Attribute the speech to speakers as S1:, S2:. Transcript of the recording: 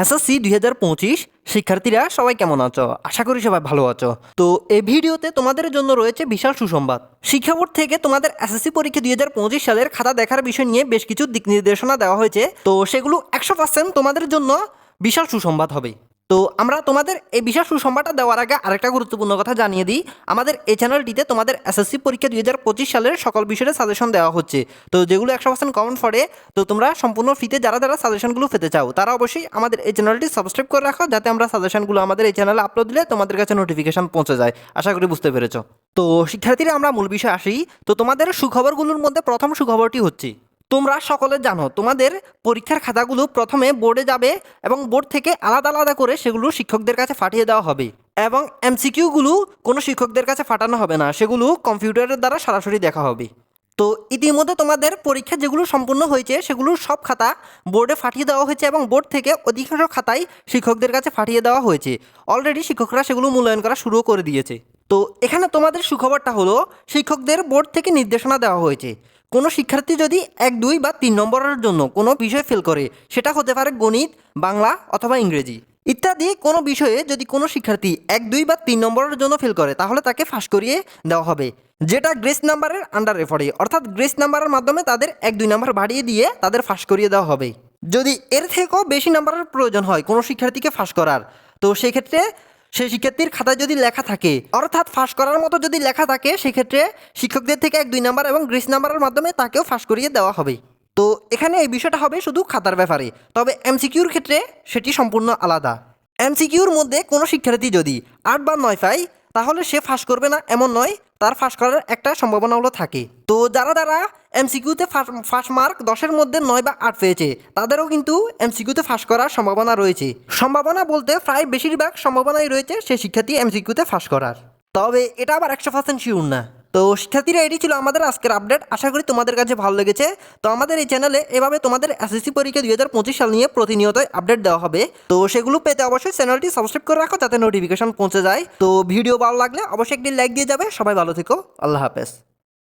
S1: SSC দুই হাজার পঁচিশ, শিক্ষার্থীরা সবাই কেমন আছো? আশা করি সবাই ভালো আছো। তো এই ভিডিওতে তোমাদের জন্য রয়েছে বিশাল সুসংবাদ। শিক্ষা বোর্ড থেকে তোমাদের এসএসসি পরীক্ষা দুই হাজার পঁচিশ সালের খাতা দেখার বিষয় নিয়ে বেশ কিছু দিক নির্দেশনা দেওয়া হয়েছে। তো সেগুলো একশো পার্সেন্ট তোমাদের জন্য বিশাল সুসংবাদ হবে। তো আমরা তোমাদের এই বিশাল সুসংবাদটা দেওয়ার আগে আরেকটা গুরুত্বপূর্ণ কথা জানিয়ে দিই। আমাদের এই চ্যানেলটিতে তোমাদের এসএসসি পরীক্ষা দুই হাজার পঁচিশ সালের সকল বিষয়ের সাজেশন দেওয়া হচ্ছে। তো যেগুলো একশো পার্সেন্ট কমন পড়ে তো তোমরা সম্পূর্ণ ফ্রিতে যারা যারা সাজেশনগুলো পেতে চাও, তারা অবশ্যই আমাদের এই চ্যানেলটি সাবস্ক্রাইব করে রাখো, যাতে আমরা সাজেশনগুলো আমাদের এই চ্যানেলে আপলোড দিলে তোমাদের কাছে নোটিফিকেশন পৌঁছে যায়। আশা করি বুঝতে পেরেছ। তো শিক্ষার্থীরা, আমরা মূল বিষয়ে আসি। তো তোমাদের সুখবরগুলোর মধ্যে প্রথম সুখবরটি হচ্ছে তোমরা সকলে জানো, তোমাদের পরীক্ষার খাতাগুলো প্রথমে বোর্ডে যাবে এবং বোর্ড থেকে আলাদা আলাদা করে সেগুলো শিক্ষকদের কাছে পাঠিয়ে দেওয়া হবে এবং এমসিকিউগুলো কোনো শিক্ষকদের কাছে ফাটানো হবে না, সেগুলো কম্পিউটারের দ্বারা সরাসরি দেখা হবে। তো ইতিমধ্যে তোমাদের পরীক্ষা যেগুলো সম্পূর্ণ হয়েছে সেগুলোর সব খাতা বোর্ডে পাঠিয়ে দেওয়া হয়েছে এবং বোর্ড থেকে অধিকাংশ খাতাই শিক্ষকদের কাছে পাঠিয়ে দেওয়া হয়েছে। অলরেডি শিক্ষকরা সেগুলো মূল্যায়ন করা শুরু করে দিয়েছে। তো এখানে তোমাদের সুখবরটা হলো, শিক্ষকদের বোর্ড থেকে নির্দেশনা দেওয়া হয়েছে। কোনো শিক্ষার্থী যদি এক, দুই বা তিন নম্বরের জন্য কোনো বিষয় ফেল করে, সেটা হতে পারে গণিত, বাংলা অথবা ইংরেজি। ইত্যাদি কোনো বিষয়ে যদি কোনো শিক্ষার্থী এক, দুই বা তিন নম্বরের জন্য ফেল করে, তাহলে তাকে ফাঁস করিয়ে দেওয়া হবে। যেটা গ্রেস নাম্বারের আন্ডারে পড়ে। অর্থাৎ গ্রেস নাম্বারের মাধ্যমে তাদের এক, দুই নাম্বার বাড়িয়ে দিয়ে তাদের ফাঁস করিয়ে দেওয়া হবে। যদি এর থেকেও বেশি নাম্বারের প্রয়োজন হয় কোনো শিক্ষার্থীকে ফাঁস করার, তো সেক্ষেত্রে সেই শিক্ষার্থীর খাতায় যদি লেখা থাকে, অর্থাৎ ফাঁস করার মতো যদি লেখা থাকে, সেক্ষেত্রে শিক্ষকদের থেকে এক দুই নাম্বার এবং গ্রেস নাম্বারের মাধ্যমে তাকেও ফাঁস করিয়ে দেওয়া হবে। তো এখানে এই বিষয়টা হবে শুধু খাতার ব্যাপারে। তবে এমসিকিউর ক্ষেত্রে সেটি সম্পূর্ণ আলাদা। এমসিকিউর মধ্যে কোনো শিক্ষার্থী যদি আট বা নয় পায়, তাহলে সে ফাঁস করবে না এমন নয়, তার ফাঁস করার একটা সম্ভাবনা হলো থাকে। তো যারা যারা এমসিকিউতে ফাঁস মার্ক দশের মধ্যে নয় বা আট পেয়েছে। তাদেরও কিন্তু এমসিকিউতে ফাঁস করার সম্ভাবনা রয়েছে। সম্ভাবনা বলতে প্রায় বেশিরভাগ সম্ভাবনাই রয়েছে সে শিক্ষার্থী এমসিকিউতে ফাঁস করার। তবে এটা আবার একশো পার্সেন্ট শিওর না। তো শিক্ষার্থীরা এটি ছিল আমাদের আজকের আপডেট আশা করি তোমাদের কাছে ভালো লেগেছে। তো আমাদের এই চ্যানেলে এভাবে তোমাদের এসএসসি পরীক্ষা দুই হাজার পঁচিশ সাল নিয়ে প্রতিনিয়তই আপডেট দেওয়া হবে। তো সেগুলো পেতে অবশ্যই চ্যানেলটি সাবস্ক্রাইব করে রাখো, যাতে নোটিফিকেশন পৌঁছে যায়। তো ভিডিও ভালো লাগলে অবশ্যই একটি লাইক দিয়ে যাবে। সবাই ভালো থেকো। আল্লাহ হাফেজ।